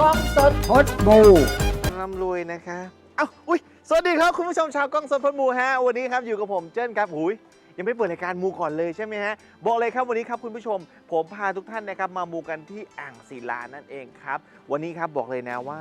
กล้องสดพดบูร่ำรวยนะคะเอ้าอุ้ยสวัสดีครับคุณผู้ชมชาวกล้องสดพดมูฮะวันนี้ครับอยู่กับผมเจิ้นครับหุยยังไม่เปิดรายการมูก่อนเลยใช่ไหมฮะบอกเลยครับวันนี้ครับคุณผู้ชม ผมพาทุกท่านนะครับมามูกันที่อ่างศิลานั่นเองครับ วันนี้ครับบอกเลยนะว่า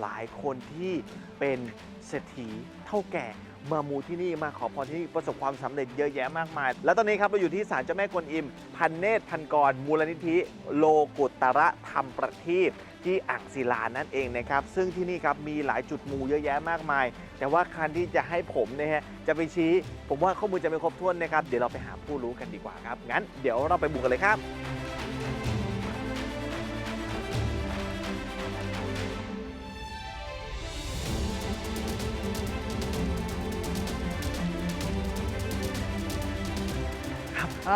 หลายคนที่เป็นเศรษฐีเท่าแก่มามูที่นี่มาขอพรที่นี่ประสบความสำเร็จเยอะแยะมากมาย แล้วตอนนี้ครับเราอยู่ที่ศาลเจ้าแม่กวนอิม พันเนตรพันกร มูลนิธิ โลกุตระธรรมประทีป ที่อ่างศิลานั่นเองนะครับซึ่งที่นี่ครับมีหลายจุดมูเยอะแยะมากมาย แต่ว่าคันที่จะให้ผมเนี่ยฮะจะไปชี้ ผมว่าข้อมูลจะไม่ครบถ้วนนะครับเดี๋ยวเราไปหาผู้รู้กันดีกว่าครับงั้นเดี๋ยวเราไปบุกกันเลยครับ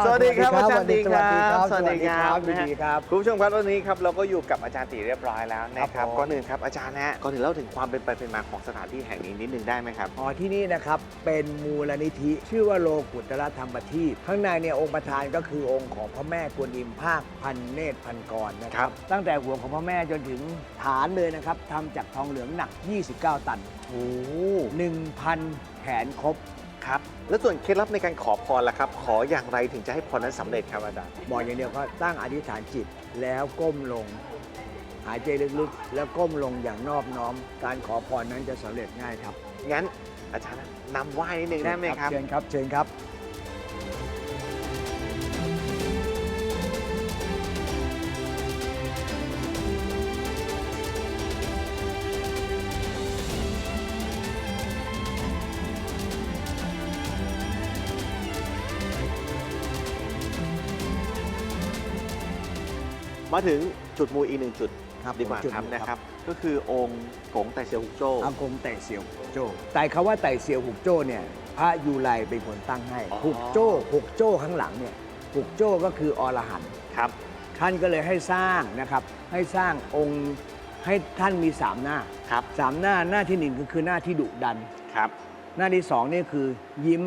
สวัสดีครับอาจารย์ตีครับสวัสดีครับสวัสดีครับยินดีครับ คุณผู้ชมครับวันนี้ครับเราก็อยู่กับอาจารย์ตีเรียบร้อยแล้วนะคครัรับบผม ก่อนอื่นครับอาจารย์นะฮะก่อนอื่นเล่าถึงความเป็นไปเป็นมาของสถานที่แห่งนี้นิดนึงได้ไหมครับ อ๋อที่นี่นะครับเป็นมูลนิธิชื่อว่าโลกุตระธรรมประทีปข้างในเนี่ยองค์ประธานก็คือองค์ของพระแม่กวนอิมภาคพันเนตรพันกรนะคครัรับ บ ตั้งแต่หัวของพระแม่จนถึงฐานเลยนะครับทำจากทองเหลืองหนัก 29 ตัน โอ้ 1,000 แขนครบครับ แล้วส่วนเคล็ดลับในการขอพรล่ะครับ ขออย่างไรถึงจะให้พรนั้นสำเร็จครับอาจารย์ บอกอย่างเดียวก็ตั้งอธิษฐานจิตแล้วก้มลง หายใจลึกๆ แล้วก้มลงอย่างนอบน้อม การขอพรนั้นจะสำเร็จง่ายครับงั้นอาจารย์นำไหว้นิดนึงได้ไหมครับ เชิญครับเชิญครับ มาถึงจุดมูอีกหนึ่งจุดครับดีกว่าจุดครับมูนะครับ ก็คือองค์กงแต่เซียวหุกโจ้อากงไต่เซียวหุกโจ้แต่คำว่าไต่เซียวหุกโจ้เนี่ยพระยูไลเป็นคนตั้งให้อ๋อหุกโจ้หุกโจ้ข้างหลังเนี่ยหุกโจ้ก็คืออรหันต์ครับ ท่านก็เลยให้สร้างนะครับ ให้สร้างองค์ให้ท่านมีสามหน้าครับ สามหน้าหน้าที่หนึ่งก็คือหน้าที่ดุดัน ครับ หน้าที่สองนี่คือยิ้ม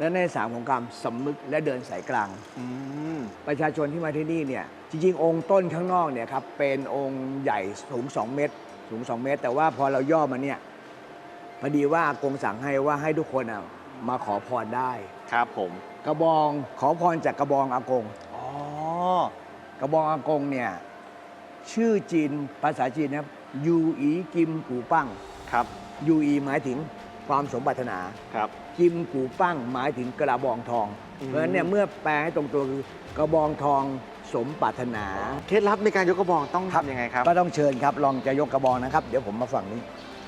และหน้าที่สามของการสำนึกและเดินสายกลาง อืมประชาชนที่มาที่นี่เนี่ยจริงๆ องค์ต้นข้างนอกเนี่ยครับเป็นองค์ใหญ่สูง 2 เมตร สูง 2 เมตร แต่ว่าพอเราย่อมาเนี่ยพอดีว่าอากงสั่งให้ว่าให้ทุกคนอะมาขอพรได้ ครับผมกระบองขอพรจากกระบองอากง อ๋อกระบองอากงเนี่ยชื่อจีนภาษาจีนนะครับยูอีกิมกูปั้งครับยูอีหมายถึง ความสมปรารถนา ครับกิมกูปั้งหมายถึงกระบองทองอืมเพราะฉะนั้นเนี่ยเมื่อแปลให้ตรงตัวคือกระบองทองสมปรารถนา เคล็ดลับในการยกกระบองต้องครับทำยังไงครับ ก็ต้องเชิญครับ ลองจะยกกระบองนะครับ เดี๋ยวผมมาฝั่งนี้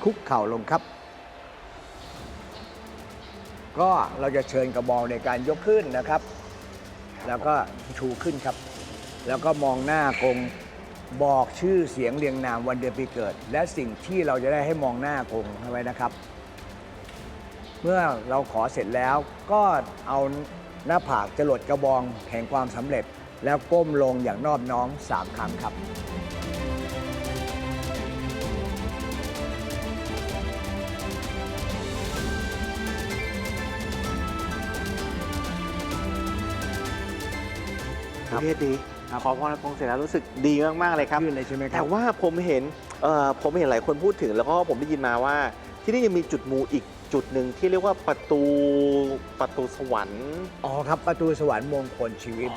คุกเข่าลงครับ ก็เราจะเชิญกระบองในการยกขึ้นนะครับ แล้วก็ชูขึ้นครับ แล้วก็มองหน้ากงบอกชื่อเสียงเรียงนามวันเดือนปีเกิด และสิ่งที่เราจะได้ให้มองหน้ากงเอาไว้นะครับ เมื่อเราขอเสร็จแล้วก็เอาหน้าผากจรดกระบองแห่งความสำเร็จ แล้วก้มลงอย่างนอบน้อมสามครั้งครับ ครับประเทศดีครับ ขอพรพงเสร็จแล้วรู้สึกดีมากๆเลยครับขึ้นเลยใช่ไหมคแต่รับว่าผมเห็นเอ่อผมเห็นหลายคนพูดถึงแล้วก็ผมได้ยินมาว่าที่นี่ยังมีจุดมูอีก จุดหนึ่งที่เรียกว่าประตูประตูสวรรค์ อ๋อครับประตูสวรรค์มงคลชีวิต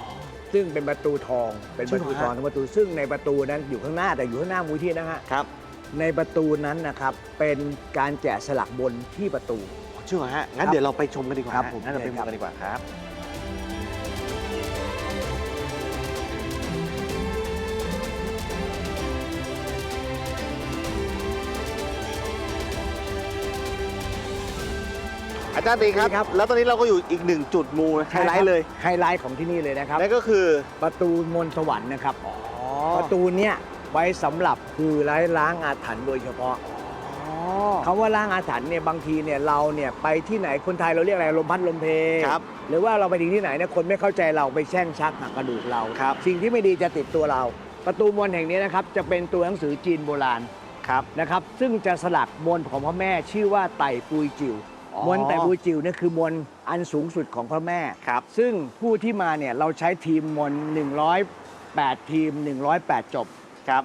ซึ่งเป็นประตูทองเป็นประตูทองทั้งประตูซึ่งในประตูนั้นอยู่ข้างหน้าแต่อยู่ข้างหน้ามูลที่นะฮะครับ ในประตูนั้นนะครับเป็นการแกะสลักบนที่ประตู เชื่อฮะ งั้นครับเดี๋ยวเราไปชมกันดีกว่าครับฮะผม งั้นเราไปเชิญชครัมบกันดีกว่าครับ อาจารย์ตีครับ ครับ แล้วตอนนี้เราก็อยู่อีกหนึ่งจุดมูไฮไลท์เลย ไฮไลท์ของที่นี่เลยนะครับ นั่นก็คือ ประตูมนต์สวรรค์นะครับ ประตูเนี้ยไว้สำหรับคือไร้ล้างอาถรรพ์โดยเฉพาะคำว่าล้างอาถรรพ์เนี่ยบางทีเนี่ยเราเนี่ยไปที่ไหนคนไทยเราเรียกอะไรลมพัดลมเพครับหรือว่าเราไปถึงที่ไหนเนี่ยคนไม่เข้าใจเราไปแช่งชักหักกระดูกเรา ครับ สิ่งที่ไม่ดีจะติดตัวเรา ประตูมนต์แห่งนี้นะครับจะเป็นตัวหนังสือจีนโบราณ ครับ นะครับซึ่งจะสลักมนต์ของพระแม่ชื่อว่าไต่ปุยจิวอ๋อ มนต์ไต่ปุยจิวเนี่ยคือมนต์อันสูงสุดของพระแม่ ครับ ซึ่งผู้ที่มาเนี่ยเราใช้ทีมมนต์108 ทีม 108 จบ ครับ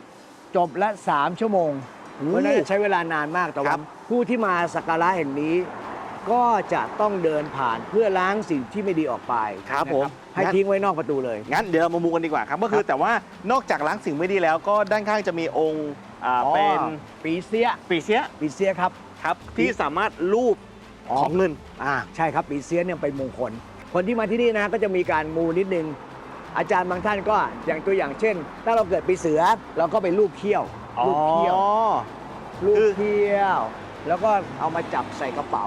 จบละ 3 ชั่วโมงเพราะฉะนั้นใช้เวลานานมากแต่ครัว่าบ ผู้ที่มาสักการะแห่งนี้ ก็จะต้องเดินผ่านเพื่อล้างสิ่งที่ไม่ดีออกไปครับนะผมให้ทิ้งไว้นอกประตูเลย งั้นเดี๋ยวเรามามูกันดีกว่าครับ ก็คือแต่ว่านอกจากล้างสิ่งไม่ดีแล้วก็ด้านข้างจะมีองค์อ่าอ๋อเป็นปีเสียปีเสียปีเสียครับ ครับที่สามารถรูปอ๋อ ของเงิน อ่า ใช่ครับปีเสียเนี่ยเป็นมงคล คนที่มาที่นี่นะก็จะมีการมูนิดนึง อาจารย์บางท่านก็อย่างตัวอย่างเช่น ถ้าเราเกิดปีเสือเราก็ไปลูบเขี้ยวลูบเขี้ยวลูคืบอเขี้ยว แล้วก็เอามาจับใส่กระเป๋า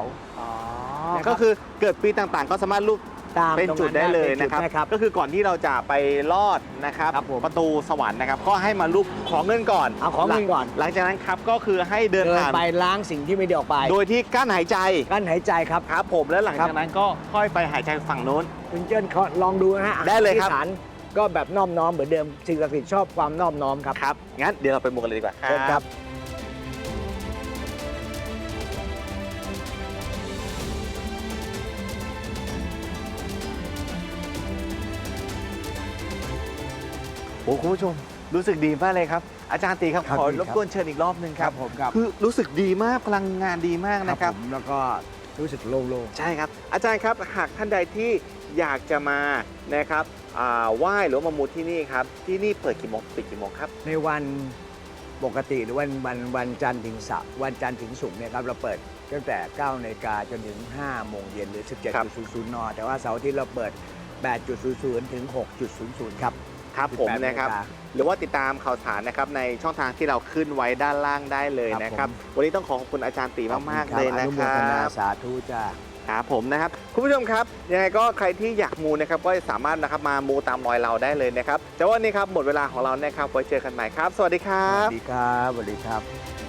นะครับก็คือเกิดปีต่างๆ ก็สามารถรูป ตามเป็นตรงจุดได้เลยนะครับป็จุดนะครับ ก็คือก่อนที่เราจะไปลอดนะครับครับผมประตูสวรรค์นะครับ ก็ให้มารูปของเงินก่อนเอาของเงินก่อน หลังจากนั้นครับก็คือให้เดินเดินผ่านไปล้างสิ่งที่ไม่ดีออกไป โดยที่กั้นหายใจกั้นหายใจครับครับผมแล้วหลังครัจากบนั้นก็ค่อยไปหายใจฝั่งโน้นคุณเจิ้นเขาลองดูนะฮะได้เลยครับอธิษฐานก็แบบน้อมน้อมเหมือนเดิมสิ่งศักดิ์สิทธิ์ชอบความน้อมน้อมครับครับงั้นเดี๋ยวเราไปมูกันเลยดีกว่าเชิญครับ โอ้คุณผู้ชมรู้สึกดีมากเลยครับ อาจารย์ตีครับครับขอดีรครับ บกวนเชิญอีกรอบหนึ่งครับ ผมครับคือรู้สึกดีมากพลังงานดีมากนะครับ ผมแล้วก็รู้สึกโล่ง ใช่ครับ อาจารย์ครับหากท่านใดที่อยากจะมานะครับอ่าไหว้หรือว่ามามูที่นี่ครับ ที่นี่เปิดกี่โมงปิดกี่โมงครับ ๆ ในวันปกติหรือวันวันวันจันทร์ถึงเสาร์วันจันทร์ถึงศุกร์เนี่ยครับเราเปิดตั้งแต่9นาฬิกาจนถึง 5 โมงเย็นหรือ ครับ 17.00 น แต่ว่าเสาร์อาที่เราเปิด 8.00 ถึง 6.00 ครับ ครับผม18นะครับนาฬิกา หรือว่าติดตามข่าวสารนะครับในช่องทางที่เราขึ้นไว้ด้านล่างได้เลยครับนะครับผมวันนี้ต้องขอขอบคุณอาจารย์ตีมาก ๆ เลยนะอนุคโมรัทนาบสาธุจ้า ครับผมนะครับคุณผู้ชมครับยังไงก็ใครที่อยากมูนะครับก็สามารถนะครับมามูตามรอยเราได้เลยนะครับแต่ว่าวันนี้ครับหมดเวลาของเรานะครับไว้เจอกันใหม่ครับ สวัสดีครัสบวัสดีครับ สวัสดีครับ